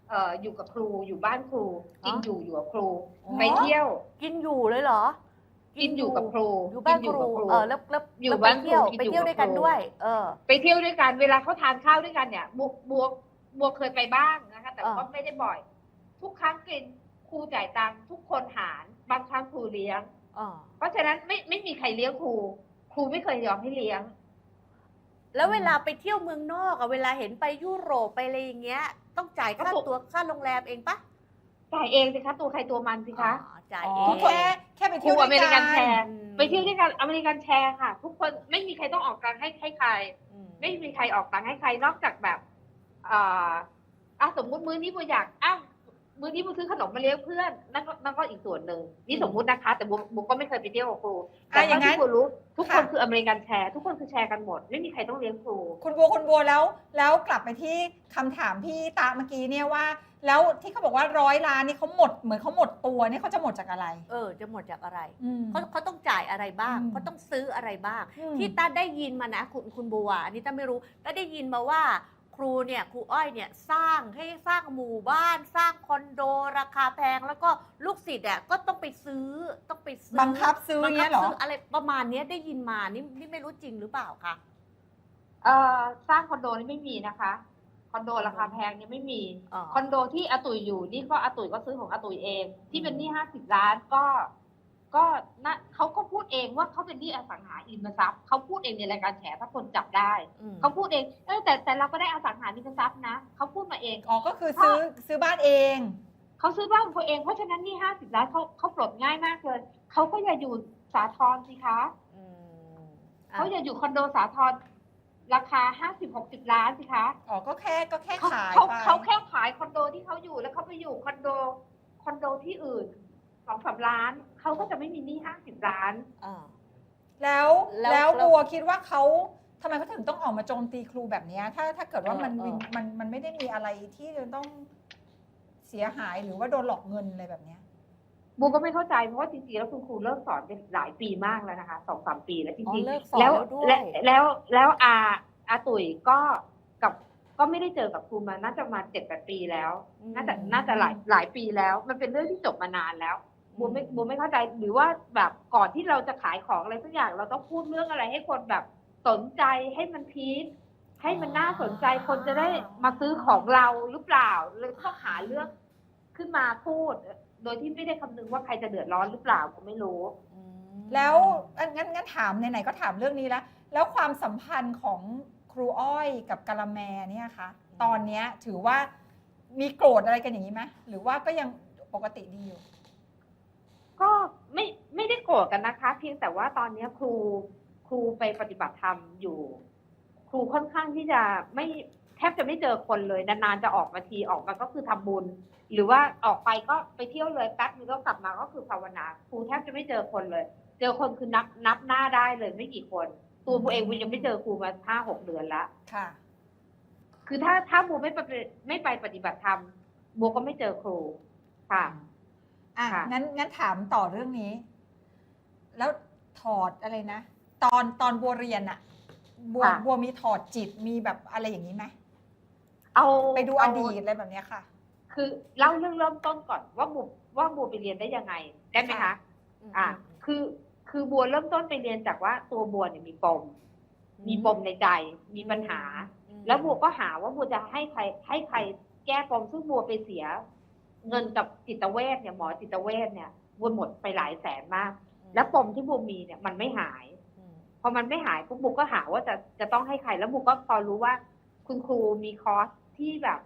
Speaker 3: เอ่ออยู่กับครูอยู่บ้านครู กินอยู่อยู่กับครู ไปเที่ยว
Speaker 1: กินอยู่เลยเหรอ
Speaker 3: กินอยู่กับครู
Speaker 1: อยู่บ้าน
Speaker 3: กิ
Speaker 1: ครู
Speaker 3: กับครู
Speaker 1: เออแล้วแล้ว
Speaker 3: อยู่
Speaker 1: แล้ว
Speaker 3: บ้าน
Speaker 1: ไปเที่ยว
Speaker 3: ครูกิน
Speaker 1: ไป
Speaker 3: อยู่
Speaker 1: เที่ยว
Speaker 3: กับ
Speaker 1: ด้วยกัน
Speaker 3: ครู
Speaker 1: ด้วย เออ
Speaker 3: ไปเที่ยวด้วยกันเวลาเขาทานข้าวด้วยกันเนี่ยบัวบัวบัวเคยไปบ้างนะคะ แต่
Speaker 1: อ่า
Speaker 3: ก็ไม่ได้บ่อย ทุกครั้งกินครูจ่ายตังค์ทุกคนหารบางครั้งครูเลี้ยง
Speaker 1: อ่า
Speaker 3: เพราะฉะนั้นไม่ไม่มีใครเลี้ยงครู ครูไม่เคยยอมให้เลี้ยง
Speaker 1: แล้วเวลาไปเที่ยวเมืองนอกอะเวลาเห็นไปยุโรปไปอะไรอย่างเงี้ย ต้องจ่ายค่า
Speaker 3: ก็ถูก
Speaker 1: ตัวค่าโรงแรมเองปะ
Speaker 3: จ่ายเองสิคะตัวใครตัวมันสิคะ
Speaker 1: อ๋อ จ่าย
Speaker 2: อ๋
Speaker 1: เอ
Speaker 2: องแค่แค่ไป
Speaker 3: ค
Speaker 2: เที่
Speaker 3: รู
Speaker 2: ยวด้
Speaker 3: อ
Speaker 2: วย
Speaker 3: เมริ
Speaker 2: กั
Speaker 3: กันนแชร์
Speaker 1: อืม
Speaker 3: ไปเที่ยวด้วยกันอเมริกันแชร์ค่ะ ทุกคนไม่มีใครต้องออกตังค์ให้ให้ใคร
Speaker 1: อืม
Speaker 3: ไม่มีใครออกตังค์ให้ใครนอกจากแบบอ่าอะสมมุติมื้อนี้บัวอยากอ้าวมื้อนี้บัวซื้อขนมมาเลี้ยงเพื่อนนั่นก็นั่นก็อีกส่วนหนึ่งนี่สมมุตินะคะ แต่บัวบัวก็ไม่เคยไปเที่ยวกับครูแต่
Speaker 2: อะอย่างนั้
Speaker 3: เท่านที่บัวรู้ทุกคน
Speaker 2: ค่ะ
Speaker 3: คืออเมริกันแชร์ ทุกคนคือแชร์กันหมด ไม่มีใครต้องเลี้ยงครู
Speaker 2: คุณบัวคุณบัวแล้ว แล้วกลับไปที่คำถามพี่ตาเมื่อกี้เนี่ยว่า แล้วที่เขาบอกว่าร้อยล้านนี่เขาหมดเหมือนเขาหมดตัวนี่เขาจะหมดจากอะไร
Speaker 1: เออ จะหมดจากอะไร
Speaker 2: อืม
Speaker 1: เขาเขาต้องจ่ายอะไรบ้าง
Speaker 2: อืม
Speaker 1: เขาต้องซื้ออะไรบ้าง
Speaker 2: อืม
Speaker 1: ที่ต้าได้ยินมานะคุณคุณบัวอันนี้ต้าไม่รู้ต้าได้ยินมาว่า ครูเนี่ยครูอ้อยเนี่ยสร้างให้สร้างหมู่บ้าน สร้างคอนโดราคาแพงแล้วก็ลูกศิษย์อะก็ต้องไปซื้อต้องไปซื้อ
Speaker 2: บังคับซื้อ
Speaker 1: บังคั
Speaker 2: เนี้
Speaker 1: บ
Speaker 2: ยเหรอ
Speaker 1: ซื้ออะไรประมาณเนี้ยได้ยินมานี่นี่ไม่รู้จริงหรือเปล่าคะ
Speaker 3: เอ่อสร้างคอนโดนี่ไม่มีนะคะค อนโดราคาแพงเนี่ยไม่มี
Speaker 1: อ๋อ
Speaker 3: คอนโดที่อาตุยอยู่นี่ก็อาตุยก็ซื้อของอาตุยเอง ที่เป็นหนี้ห้าสิบล้านก็ ก็นะเขาก็พูดเองว่าเขาเป็นหนี้อสังหาริมทรัพย์เขาพูดเองในรายการแฉถ้าคนจับได้
Speaker 1: อืม
Speaker 3: เขาพูดเองเออแต่แต่เราก็ได้อสังหาริมทรัพย์นะเขาพูดมาเอง
Speaker 2: อ๋อก็คือซื้อซื้อบ้านเอง
Speaker 3: เขาซื้อบ้านของตัวเองเพราะฉะนั้นหนี่ห้าสิบล้านเขาเขาปลดง่ายมากเลยเขาก็อย่าอยู่สาทรสิคะ
Speaker 1: อืมอะ
Speaker 3: เขาอย่าอยู่คอนโดสาทร ราคาห้าสิบหกสิบล้านสิคะ
Speaker 2: อ๋อก็แค่ก็แค่
Speaker 3: เขา
Speaker 2: ขาย
Speaker 3: เขา
Speaker 2: ไป
Speaker 3: เขาแค่ขายคอนโดที่เขาอยู่แล้วเขาไปอยู่คอนโดคอนโดที่อื่นสองสามล้านเขาก็จะไม่มีหนี้ห้าสิบล้าน
Speaker 1: อ่า
Speaker 2: แล้ว
Speaker 1: แล้ว
Speaker 2: แล้ว
Speaker 1: แล้ว
Speaker 2: บัวคิดว่าเขาทำไมเขาถึงต้องออกมาโจมตีครูแบบเนี้ยถ้าถ้าเกิดว่ามัน
Speaker 1: เออเออ
Speaker 2: มันมันไม่ได้มีอะไรที่จะต้องเสียหายหรือว่าโดนหลอกเงินอะไรแบบเนี้ย
Speaker 3: บูก็ไม่เข้าใจเพราะว่าจริงๆแล้วคุณครูเลิกสอนเป็นหลายปีมากแล้วนะคะสองสามปีแล้วจ
Speaker 1: อ๋อ
Speaker 3: ริง
Speaker 1: เลิก
Speaker 3: ๆ
Speaker 1: สอนแล้วด้วย
Speaker 3: และแล้วแล้วอาอาตุ๋ยก็กับก็ไม่ได้เจอกับครูมาน่าจะมาเจ็ดแปดปีแล้ว
Speaker 1: อืม
Speaker 3: น่าจะน่าจะหลายหลายปีแล้ว มันเป็นเรื่องที่จบมานานแล้วบูไม่บูไม่เข้าใจหรือว่าแบบก่อนที่เราจะขายของอะไรสักอย่าง เราต้องพูดเรื่องอะไรให้คนแบบสนใจให้มันพีคให้มันน่าสนใจคนจะได้มาซื้อของเราหรือเปล่าหรือต้องหาเรื่องขึ้นมาพูด โดยที่ไม่ได้คำนึงว่าใครจะเดือดร้อนหรือเปล่าผมไม่รู้
Speaker 1: อืม
Speaker 2: แล้วงั้นงั้นงั้นถามไหนๆก็ถามเรื่องนี้แล้ว แล้วความสัมพันธ์ของครูอ้อยกับกะละแมเนี่ยคะตอนเนี้ยถือว่ามีโกรธอะไรกันอย่างนี้ไหมหรือว่าก็ยังปกติดีอยู่
Speaker 3: ก็ไม่ไม่ได้โกรธกันนะคะ เพียงแต่ว่าตอนเนี้ยครูครูไปปฏิบัติธรรมอยู่ ครูค่อนข้างที่จะไม่แทบจะไม่เจอคนเลยนานๆจะออกมาทีออกมาก็คือทำบุญ หรือว่าออกไปก็ไปเที่ยวเลยแป๊บนึงก็กลับมาก็คือภาวนาครูแทบจะไม่เจอคนเลย เจอคนคือนับนับหน้าได้เลยไม่กี่คนตัวบูเองบูยังไม่เจอครูมาห้าหกเดือนละ
Speaker 2: ค่ะ
Speaker 3: คือถ้าถ้าบูไม่ไปไม่ไปปฏิบัติธรรมบูก็ไม่เจอครูค่ะ
Speaker 2: อะ
Speaker 3: ค่ะ
Speaker 2: งั้นงั้นถามต่อเรื่องนี้ แล้วถอดอะไรนะตอนตอนบัวเรียนอะบัวบัวมีถอดจิตมีแบบอะไรอย่างนี้ไหม
Speaker 3: เอา
Speaker 2: ไปดูอ
Speaker 3: เา
Speaker 2: ดีตอะไรแบบเนี้ยค่ะ
Speaker 3: คือเล่าเรื่องเริ่มต้นก่อนว่าบัวว่าบัวไปเรียนได้ยังไงได้ไหมคะ
Speaker 2: ค่ะ
Speaker 3: อ่า คือคือบัวเริ่มต้นไปเรียนจากว่าตัวบัวเนี่ยมีปม มีปมในใจ มีปัญหา
Speaker 1: อืม
Speaker 3: แล้วบัวก็หาว่าบัวจะให้ใคร ให้ใครแก้ปมซึ่งบัวไปเสีย เงินกับจิตเวชเนี่ยหมอจิตเวชเนี่ยบัวหมดไปหลายแสนมาก แล้วปมที่บัวมีเนี่ยมันไม่หาย
Speaker 1: อืม
Speaker 3: พอมันไม่หายปุ๊บบัวก็หาว่าจะจะต้องให้ใคร แล้วบัวก็พอรู้ว่า คุณครูมีคอร์สที่แบบ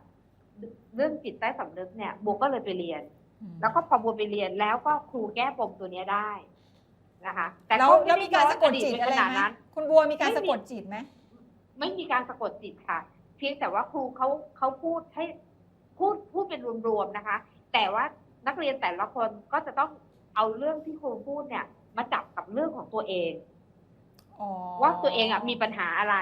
Speaker 3: เรื่องจิตใต้สำนึกเนี่ยบัวก็เลยไปเรียน แล้วก็พอบัวไปเรียนแล้วก็ครูแก้ปมตัวเนี้ยได้นะคะ แต่
Speaker 2: แล้ว
Speaker 3: ก็
Speaker 2: แล้ว
Speaker 3: ไได้
Speaker 2: มีการสะกดจิต
Speaker 3: ย้น
Speaker 2: อะไร
Speaker 3: ปขนาด
Speaker 2: ไหม
Speaker 3: นั้น
Speaker 2: คุณบัวมีการ
Speaker 3: ไม่มี
Speaker 2: สะกดจิตไหม
Speaker 3: ไม่มีการสะกดจิตค่ะ เพียงแต่ว่าครูเขาเขาพูดให้พูดพูดเป็นรวมๆนะคะ แต่ว่านักเรียนแต่ละคนก็จะต้องเอาเรื่องที่ครูพูดเนี่ย มาจับกับเรื่องของตัวเอง
Speaker 2: อ๋อ
Speaker 3: ว่าตัวเองอะมีปัญหาอะไร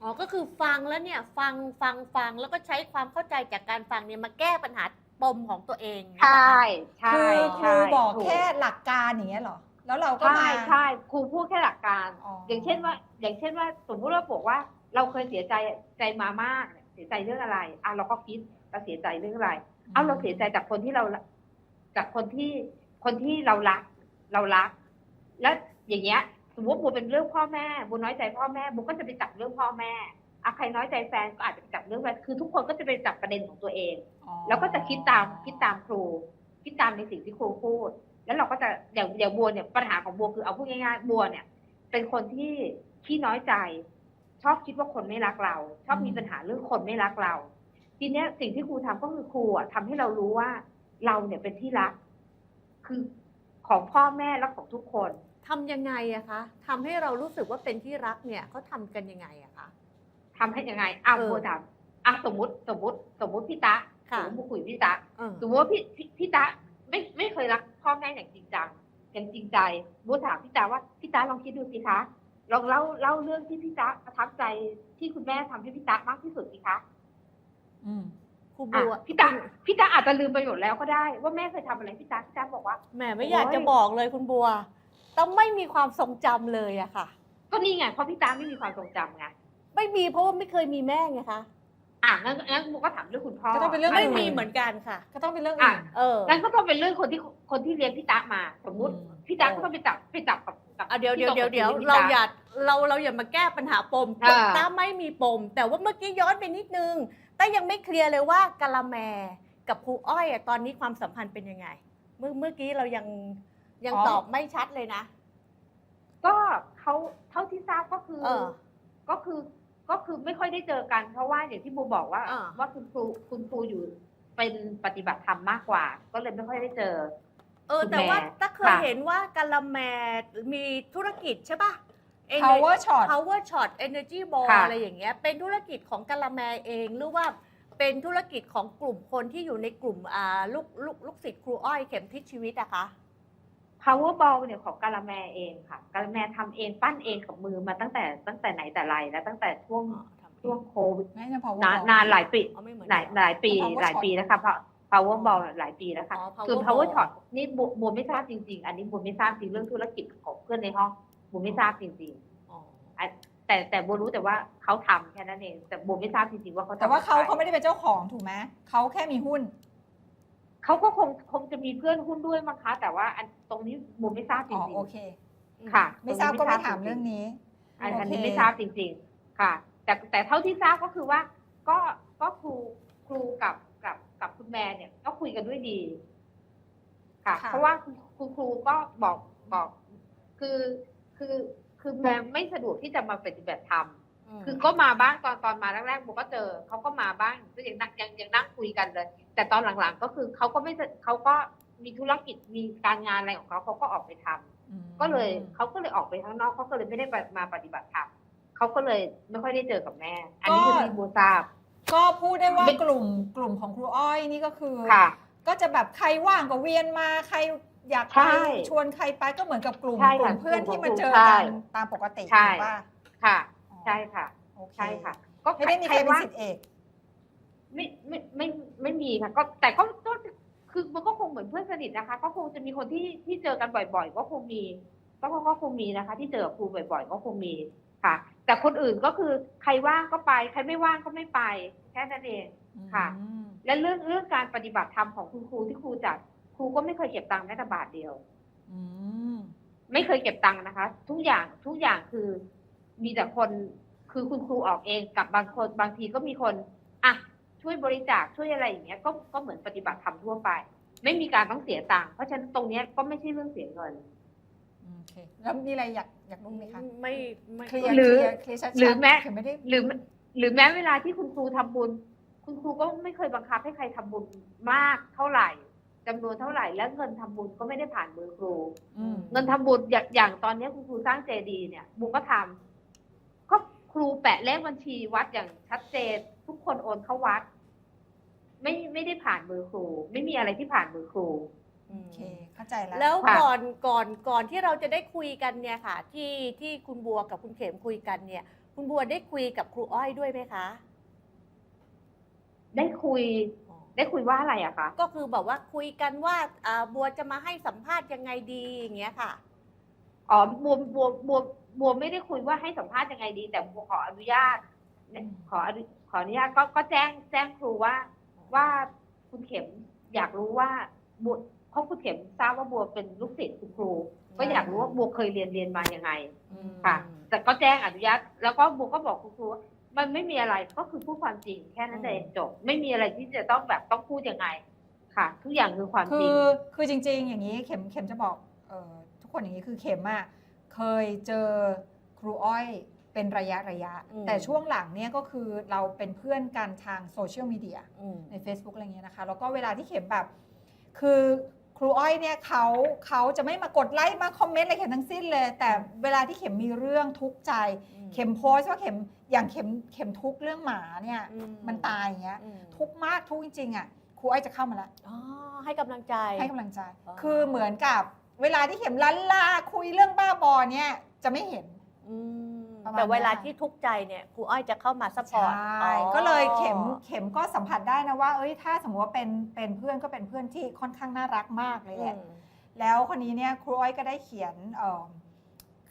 Speaker 1: อ๋อก็คือฟังแล้วเนี่ยฟังฟังฟังแล้วก็ใช้ความเข้าใจจากการฟังเนี่ยมาแก้ปัญหาปมของตัวเอง
Speaker 3: ใช่ใช่
Speaker 2: คือครู
Speaker 3: ใช่
Speaker 2: บอก
Speaker 3: ถู
Speaker 2: แค่หลักการอย่างเงี้ยเหรอ แล้วเราก็
Speaker 3: ใช่
Speaker 2: มา
Speaker 3: ใช่ครูพูดแค่หลักการ
Speaker 2: อ๋อ
Speaker 3: อ
Speaker 2: อย่าง
Speaker 3: เช่นว่า อย่างเช่นว่าสมมุติว่าบอกว่าเราเคยเสียใจใจมามากเนี่ยเสียใจเรื่องอะไรอะเราก็คิดเราเสียใจเรื่องอะไร เอาเราเสียใจจากคนที่เราจากคนที่คนที่เรารัก เรารัก แล้วอย่างเงี้ยส มมติบัวเป็นเรื่องพ่อแม่บัวน้อยใจพ่อแม่บัวก็จะไปจับเรื่องพ่อแม่อะใครน้อยใจแฟนก็อาจจะไปจับเรื่องแฟนคือทุกคนก็จะไปจับประเด็นของตัวเอง
Speaker 2: อ๋อ
Speaker 3: แล้วก็จะคิดตามคิดตามครู คิดตามในสิ่งที่ครูพูด แล้วเราก็จะอย่างอย่างบัวเนี่ยปัญหาของบัวคือเอาพูดง่ายๆบัวเนี่ย เป็นคนที่ขี้น้อยใจ ชอบคิดว่าคนไม่รักเรา ชอบมีปัญหาเรื่องคนไม่รักเรา ทีเนี้ยสิ่งที่ครูทำก็คือครูอะทำให้เรารู้ว่าเราเนี่ยเป็นที่รัก คือของพ่อแม่และของทุกคน
Speaker 1: ทำยังไงอะคะทำให้เรารู้สึกว่าเป็นที่รักเนี่ยเขาทำกันยังไงอะคะ
Speaker 3: ทำให้ยังไงอะ
Speaker 1: เออ
Speaker 3: บัวถามอะสมมติสมมติสมมติพี่ตะส
Speaker 1: ค่ะ
Speaker 3: มมติบัวคุยกับพี่ตะ
Speaker 1: เออ
Speaker 3: สมมติว่าพี่พี่พี่ตาไม่ไม่เคยรักพ่อแม่อย่างจริงจังอย่างจริงใจบูถามพี่ตาว่าพี่ตาลองคิดดูสิคะลองเล่าเล่าเรื่องที่พี่ตาประทับใจที่คุณแม่ทำให้พี่ตามากที่สุดสิคะ
Speaker 2: อืม
Speaker 1: ครู
Speaker 3: อะ
Speaker 1: บัว
Speaker 3: พี่ตาพี่ตาอาจจะลืมไปหมดแล้วก็ได้ ว่าแม่เคยทำอะไรพี่ตาพี่ตาบอกว่า
Speaker 1: แหมไม่อยากจะบอกเลยคุณบัว ต้องไม่มีความทรงจำเลยอะค่ะ
Speaker 3: ก็นี่ไงเพราะพี่ตาไม่มีความทรงจำไง
Speaker 1: ไม่มีเพราะว่าไม่เคยมีแม่ไงคะ
Speaker 3: อะงั้นงั้นโมก็ถามเรื่องคุณพ่อ
Speaker 2: ก็ต้องเป็นเรื่อง
Speaker 1: ไม่
Speaker 2: อื่น
Speaker 1: มีเหมือนกันค่ะ
Speaker 2: ก็ต้องเป็นเรื่อง
Speaker 3: อะ
Speaker 2: อื่น
Speaker 1: เออ
Speaker 3: งั้นก็ต้องเป็นเรื่องคนที่คนที่เลี้ยงพี่ตามา สมมุติ
Speaker 2: อืม
Speaker 3: พี่ตาก็ต้องไปจับไปจับกับกับ
Speaker 1: อะเดี๋ยว
Speaker 3: ที่
Speaker 1: เดี๋ยว
Speaker 3: ต
Speaker 1: เดี๋ยว
Speaker 3: กับ
Speaker 1: เดี๋ยว
Speaker 3: ชีวิต
Speaker 1: เรา
Speaker 3: พี่ต
Speaker 1: อย่าเราเราอย่ามาแก้ปัญหาปม
Speaker 3: อ่า
Speaker 1: ต้าไม่มีปม แต่ว่าเมื่อกี้ย้อนไปนิดนึงต้ายังไม่เคลียร์เลยว่ากะละแมกับครูอ้อยอะตอนนี้ความสัมพันธ์เป็นยังไง เมื่อเมื่อกี้เรายัง ยัง
Speaker 2: อ๋อ
Speaker 1: ตอบไม่ชัดเลยนะ
Speaker 3: ก็เขาเท่าที่ทราบก็คือ
Speaker 1: เออ
Speaker 3: ก็คือก็คือไม่ค่อยได้เจอกัน เพราะว่าอย่างที่บูบอกว่า
Speaker 1: อ่า
Speaker 3: ว่าคุณครูคุณครูอยู่เป็นปฏิบัติธรรมมากกว่า ก็เลยไม่ค่อยได้เจอ
Speaker 1: เออ
Speaker 3: คุณ
Speaker 1: แต่ว่า
Speaker 3: แม่
Speaker 1: ต้าเคย
Speaker 3: ค่ะ
Speaker 1: เห็นว่ากะละแมมีธุรกิจใช่ปะ Ener-
Speaker 2: power shot
Speaker 1: power shot energy ball
Speaker 3: ค่ะ
Speaker 1: อะไรอย่างเงี้ย เป็นธุรกิจของกะละแมเองหรือว่าเป็นธุรกิจของกลุ่มคนที่อยู่ในกลุ่มอ่าลูกลูกลูกศิษย์ครูอ้อยเข็มทิศชีวิตอะคะ
Speaker 3: powerball เนี่ยของกาละแมเองค่ะกาละแมทำเองปั้นเองกับมือมาตั้งแต่ตั้งแต่ไหนแต่ไรแล้วตั้งแต่ช่วง
Speaker 1: อ๋อทำเอง
Speaker 3: ช่วงโควิด
Speaker 2: ไม่ใช่ power
Speaker 3: นาน
Speaker 2: ball
Speaker 3: นานหลายปี
Speaker 1: อ๋อไม่เหมือน
Speaker 3: หลายหลายปี
Speaker 2: Power
Speaker 3: หลาย
Speaker 2: shot
Speaker 3: ปีแล้วค่ะ powerball หลายปีแล้วค่ะ
Speaker 1: อ๋อ
Speaker 3: ส่วน
Speaker 1: power
Speaker 3: power shot นี่บัวบัวไม่ทราบจริง ๆ อันนี้บัวไม่ทราบจริงเรื่องธุรกิจของเพื่อนในห้องบัวไม่ทราบจริง
Speaker 1: อ๋อ
Speaker 3: ๆอะแต่แต่บัวรู้แต่ว่าเขาทำแค่นั้นเองแต่บัวไม่ทราบจริงๆว่าเขาทำ
Speaker 2: แต่ว่าเขา
Speaker 3: กับใคร
Speaker 2: เขาไม่ได้เป็นเจ้าของถูกไหมเขาแค่มีหุ้น
Speaker 3: เขาก็คงคงจะมีเพื่อนหุ้นด้วยมั้งคะ แต่ว่าอันตรงนี้บัวไม่ทราบจ
Speaker 2: อ๋อ
Speaker 3: ริง
Speaker 2: โอเค
Speaker 3: ๆค่ะ
Speaker 2: ไม่ทราบ
Speaker 3: ต
Speaker 2: ก็
Speaker 3: ง
Speaker 2: ไม่
Speaker 3: นี้
Speaker 2: ถาม
Speaker 3: จ
Speaker 2: เรื่อง
Speaker 3: ๆ
Speaker 2: นี้
Speaker 3: อัน
Speaker 2: โอ
Speaker 3: อัน
Speaker 2: เค
Speaker 3: นี้ไม่ทราบจริง ๆ ค่ะ แต่แต่เท่าที่ทราบก็คือว่า ก็ก็ครูครูกับกับกับคุณแม่เนี่ย ก็คุยกันด้วยดี ค่ะ
Speaker 2: ค่ะ
Speaker 3: เพราะว่าคุณครูก็บอกบอก คือคือคือแม่ไม่สะดวกที่จะมาปฏิบัติธรรม
Speaker 1: ม
Speaker 3: คือก็มาบ้างตอนตอนมาแรกๆโบก็เจอเขาก็มาบ้างก็ยังนั่งยังยังนั่งคุยกันเลย แต่ตอนหลังๆ ก็คือเขาก็ไม่เขาก็มีธุรกิจมีการงานอะไรของเขาเขาก็ออกไปทำ
Speaker 2: อืม
Speaker 3: ก็เลยเขาก็เลยออกไปข้างนอกเขาก็เลยไม่ได้มาปฏิบัติธรรมเขาก็เลยไม่ค่อยได้เจอกับแม่ อันนี้คือที่โบทราบ
Speaker 2: ก็พูดได้ว่า
Speaker 3: ไม่
Speaker 2: กลุ่มกลุ่มของครูอ้อยนี่ก็คือ
Speaker 3: ค่ะ
Speaker 2: ก็จะแบบใครว่างก็เวียนมาใครอยาก
Speaker 3: ใช่
Speaker 2: ไปชวนใครไปก็เหมือนกับกลุ่ม
Speaker 3: ใช่
Speaker 2: กลุ่
Speaker 3: ค่ะ
Speaker 2: มเพื่อน
Speaker 3: กลุ่
Speaker 2: ที่
Speaker 3: ม
Speaker 2: มาเจอ
Speaker 3: ใช่
Speaker 2: กันตามปกติ
Speaker 3: ใช่
Speaker 2: ถูกป่ะ
Speaker 3: ค่ะ
Speaker 2: อ๋อ
Speaker 3: ใช่ค่ะ
Speaker 2: โอเค
Speaker 3: ใช่ค่ะ ก็
Speaker 2: ไม่ได้มีใครเป็น
Speaker 3: ว่า
Speaker 2: สิทธิเอก
Speaker 3: ไม่ไม่ไม่ไม่มีค่ะ ก็แต่ก็ก็คือมันก็คงเหมือนเพื่อนสนิทนะคะ ก็คงจะมีคนที่ที่เจอกันบ่อย ๆ ก็คงมี ก็ก็ก็คงมีนะคะ ที่เจอกับครูบ่อย ๆ ก็คงมีค่ะ แต่คนอื่นก็คือใครว่างก็ไป ใครไม่ว่างก็ไม่ไป แค่นั้นเอง ค่ะ
Speaker 2: อืม
Speaker 3: และเรื่องเรื่องการปฏิบัติธรรมของคุณครูที่ครูจัดครูก็ไม่เคยเก็บตังค์แม้แต่บาทเดียว
Speaker 2: อืม
Speaker 3: ไม่เคยเก็บตังค์นะคะ ทุกอย่างทุกอย่างคือ มีแต่คนคือคุณครูออกเองกับบางคนบางทีก็มีคนอะช่วยบริจาคช่วยอะไรอย่างเงี้ยก็ก็เหมือนปฏิบัติธรรมทั่วไป ไม่มีการต้องเสียตังค์เพราะฉะนั้นตรงเนี้ยก็ไม่ใช่เรื่องเสียเงิน
Speaker 2: โอเคแล้วมีอะไรอยากอยากรู้ไหมคะ
Speaker 1: ไม่ไม่
Speaker 2: เคลียร์
Speaker 3: หรือ
Speaker 2: เคลียร์เคลียร์ชัดๆ
Speaker 3: หรือแม้
Speaker 2: เขียนไม่ได้
Speaker 3: หรือหรือแม้เวลาที่คุณครูทำบุญ คุณครูก็ไม่เคยบังคับให้ใครทำบุญมากเท่าไหร่จำนวนเท่าไหร่และเงินทำบุญก็ไม่ได้ผ่านมือครู
Speaker 2: อืม
Speaker 3: เงินทำบุญอย่างอย่างตอนนี้คุณครูสร้างเจดีย์เนี่ยบุก็ทำก็ค รูแปะเลขบัญชีวัดอย่างชัดเจน ทุกคนโอนเข้าวัด ไม่ไม่ได้ผ่านมือครู ไม่มีอะไรที่ผ่านมือครู
Speaker 1: อืม
Speaker 2: โอเคเข้าใจแล้ว
Speaker 1: แล้ว
Speaker 3: ค่ะ
Speaker 1: ก่อนก่อนก่อนที่เราจะได้คุยกันเนี่ยค่ะ ที่ที่คุณบัวกับคุณเข็มคุยกันเนี่ย คุณบัวได้คุยกับครูอ้อยด้วยไหมคะ
Speaker 3: ได้คุย
Speaker 1: อ๋อ
Speaker 3: ได้คุยว่าอะไรอะคะ
Speaker 1: ก็คือแบบว่าคุยกันว่าอ่าบัวจะมาให้สัมภาษณ์ยังไงดีอย่างเงี้ยค่ะ
Speaker 3: อ๋อบัวบัวบัว บัวไม่ได้คุยว่าให้สัมภาษณ์ยังไงดี แต่บัวขออนุญาตเนี่ยขออนุขออนุญาตก็ก็แจ้งแจ้งครูว่า ว่าคุณเข็มอยากรู้ว่าบัวเพราะคุณเข็มทราบว่าบัวเป็นลูกศิษย์คุณครู ก็อยากรู้ว่าบัวเคยเรียนเรียนมายังไงค่ะ แต่ก็แจ้งอนุญาต แล้วก็บัวก็บอกคุณครูว่ามันไม่มีอะไรก็คือพูดความจริงแค่นั้นเองจบ ไม่มีอะไรที่จะต้องแบบต้องพูดยังไง ค่ะ ทุกอย่างคือความ
Speaker 2: คื
Speaker 3: จริง
Speaker 2: อคือจริง ๆ อย่างนี้เข็มเข็มจะบอกเออทุกคนอย่างนี้คือเข็มอะ เคยเจอครูอ้อยเป็นระยะระยะ
Speaker 1: อืม
Speaker 2: แต่ช่วงหลังเนี่ยก็คือเราเป็นเพื่อนกันทางโซเชียลมีเดีย
Speaker 1: อืม
Speaker 2: ใน Facebook อะไรเงี้ยนะคะ แล้วก็เวลาที่เข็มแบบ คือครูอ้อยเนี่ยเขาเขาจะไม่มากดไลค์มาคอมเมนต์อะไรเข็มทั้งสิ้นเลย แต่เวลาที่เข็มมีเรื่องทุกข์ใจเข็มโพสต์ว่าเข็มอย่างเข็มเข็มทุกข์เรื่องหมาเนี่ย
Speaker 1: อื
Speaker 2: มันตายอย่างเงี้ย
Speaker 1: อืม
Speaker 2: ทุกข์มากทุกข์จริงๆอะครูอ้อยจะเข้ามาแล้ว
Speaker 1: อ๋อให้กำลังใจ
Speaker 2: ให้กำลังใจ
Speaker 1: อ๋อ
Speaker 2: คือเหมือนกับ เวลาที่เข็มลันลาคุยเรื่องบ้าบอเนี่ยจะไม่เห็น
Speaker 1: อืม
Speaker 2: ประมาณ
Speaker 1: แต่เวลา
Speaker 2: นั้น
Speaker 1: ที่ทุกข์ใจเนี่ยครูอ้อยจะเข้ามาซัพพ
Speaker 2: ใช
Speaker 1: อร์ต่
Speaker 2: ก็เลยเข็มเข็มก็สัมผัสได้นะว่า เอ้ยถ้าสมมติว่าเป็นเป็นเพื่อนก็เป็นเพื่อนที่ค่อนข้างน่ารักมากเลยแหละแล้วคนนี้เนี่ยครูอ้อยก็ได้เขียนเอ่อ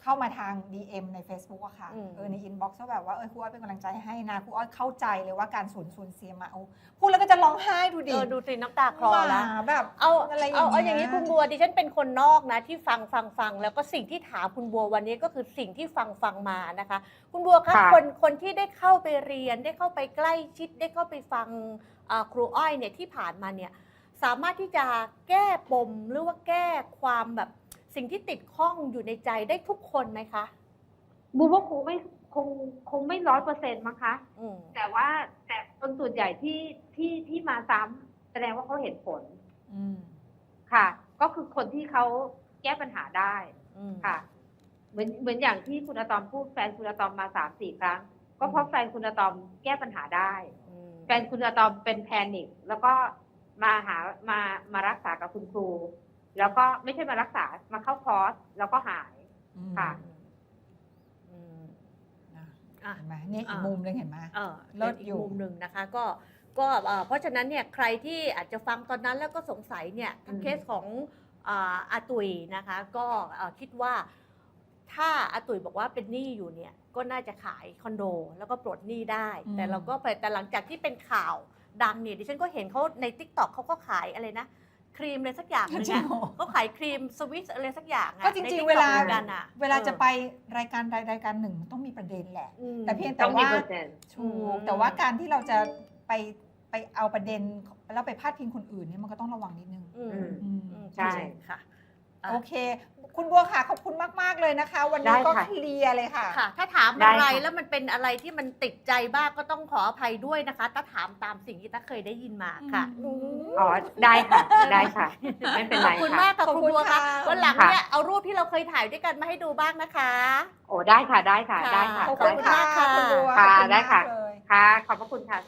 Speaker 2: เข้ามาทาง DM ใน Facebook อะค่ะ
Speaker 1: อืม
Speaker 2: เออในอินบ็อกซ์ก็แบบว่าเออครูอ้อยเป็นกำลังใจให้นะครูอ้อยเข้าใจเลยว่าการสูญสูญเสียมาเอาพูดแล้วก็จะร้องไห้ดูดิ
Speaker 1: เออดูสิน้ำตาคลอแล้ว
Speaker 2: หมาแบบ
Speaker 1: เอา
Speaker 2: อะไรอย่าง
Speaker 1: เอาเอาอ
Speaker 2: เงี้
Speaker 1: ย่ายงนี้คุณบัวดิฉันเป็นคนนอกนะที่ฟังฟังฟังแล้วก็สิ่งที่ถามคุณบัววันนี้ก็คือสิ่งที่ฟังฟังมานะคะ คุณบัวคะ
Speaker 3: ค่ะ
Speaker 1: คนคนที่ได้เข้าไปเรียนได้เข้าไปใกล้ชิดได้เข้าไปฟังเอ่อครูอ้อยเนี่ยที่ผ่านมาเนี่ยสามารถที่จะแก้ปมหรือว่าแก้ความแบบ สิ่งที่ติดข้องอยู่ในใจได้ทุกคนไหมคะ
Speaker 3: บูว่าคงไม่คงคงไม่ร้อยเปอร์เซ็นต์มั้งคะ
Speaker 1: อืม
Speaker 3: แต่ว่าแต่คนส่วนใหญ่ที่ที่ที่มาซ้ำแสดงว่าเขาเห็นผล
Speaker 2: อืม
Speaker 3: ค่ะ ก็คือคนที่เขาแก้ปัญหาได้
Speaker 1: อืม
Speaker 3: ค่ะ เหมือนเหมือนอย่างที่คุณอะตอมพูดแฟนคุณอะตอมมาสามสี่ครั้ง ก็เพราะแฟนคุณอะตอมแก้ปัญหาได้
Speaker 1: อืม
Speaker 3: แฟนคุณอะตอมเป็นแพนิคแล้วก็มาหามามารักษากับคุณครู แล้วก็ไม่ใช่มารักษามาเข้าคอร์สแล้วก็หาย ค่ะ
Speaker 1: อืม
Speaker 2: นะ
Speaker 1: อะ
Speaker 2: เห็นไหมเนี่ยอีก
Speaker 1: อ่า
Speaker 2: มุมหนึงเห็นไหม
Speaker 1: เออ
Speaker 2: เลิศ
Speaker 1: ป็น
Speaker 2: อยู่
Speaker 1: กมุมหนึ่งนะคะ ก็ก็เอ่อเพราะฉะนั้นเนี่ยใครที่อาจจะฟังตอนนั้นแล้วก็สงสัยเนี่ยทั้ง
Speaker 3: อืม
Speaker 1: เคสของอาอาตุยนะคะ ก็เอ่อคิดว่าถ้าอาตุยบอกว่าเป็นหนี้อยู่เนี่ยก็น่าจะขายคอนโด แล้วก็ปลดหนี้ได้
Speaker 2: อืม
Speaker 1: แต่เราก็ไปแต่หลังจากที่เป็นข่าวดังเนี่ยดิฉันก็เห็นเขาใน t ิ k t o k เขาก็ขายอะไรนะ ครีมอะไรสักอย่างหนึง
Speaker 2: จริง
Speaker 1: อะ
Speaker 2: เหรอ
Speaker 1: ก็ขายครีมสวิสอะไรสักอย่างอะ
Speaker 2: ก็จ
Speaker 1: ใน
Speaker 2: ริง
Speaker 1: TikTok
Speaker 2: ๆเวลา
Speaker 1: หมือนกันอะ
Speaker 2: เวลาจะ
Speaker 1: ออ
Speaker 2: ไปรายการใดรายการหนึ่งมันต้องมีประเด็นแหละ
Speaker 1: อืม
Speaker 2: แต่เพียงแต่
Speaker 3: ต้องมี
Speaker 2: ว่า
Speaker 3: เปอร์เซ็นต์
Speaker 2: ถู
Speaker 1: อื
Speaker 2: ก
Speaker 1: ม
Speaker 2: แต่ว่าการที่เราจะไปไปเอาประเด็นแล้วไปพาดพิงคนอื่นเนี่ยมันก็ต้องระวังนิดนึง
Speaker 1: อืม
Speaker 3: อืม
Speaker 2: อืม
Speaker 1: อืม
Speaker 3: ใช่
Speaker 1: ค่ะอะ
Speaker 2: โอเค คุณบัวค่ะขอบคุณมาก ๆ เลยนะคะ วันนี้
Speaker 3: ได้
Speaker 2: ก็
Speaker 3: ค่ะ
Speaker 2: เคลียร์เลยค่ะ
Speaker 1: ค่ะ ถ้าถาม
Speaker 3: ได้
Speaker 1: อะไร
Speaker 3: ค่ะ
Speaker 1: แล้วมันเป็นอะไรที่มันติดใจบ้างก็ต้องขออภัยด้วยนะคะ ถ้าถามตามสิ่งที่ตาเคยได้ยินมาค่ะ
Speaker 2: อืม
Speaker 3: อ๋อได้ค่ะได้ค่ะ ไม่เป็น
Speaker 1: ข
Speaker 3: ไร
Speaker 1: อบคุณ
Speaker 3: ค่ะ
Speaker 1: มากค่ะ
Speaker 2: ขอบ
Speaker 1: คุณ
Speaker 2: คุณ
Speaker 1: บัวค่ะ
Speaker 2: ค่ะ
Speaker 1: วันหลัง
Speaker 3: ค่ะ
Speaker 1: เนี่ยเอารูปที่เราเคยถ่ายด้วยกันมาให้ดูบ้างนะคะ
Speaker 3: โอ้ได้ค่ะได้ค่ะได้ค่ะ
Speaker 2: ขอบ
Speaker 1: ขอบ
Speaker 2: คุณ
Speaker 1: ณ
Speaker 2: ค่ะ
Speaker 1: มากค่ะ
Speaker 2: คุณบัว
Speaker 3: ค่ะ
Speaker 2: ขอบณ
Speaker 3: ได้ค่ะ
Speaker 2: มากเลย
Speaker 3: ค่ะขอบพระคุณค่ะ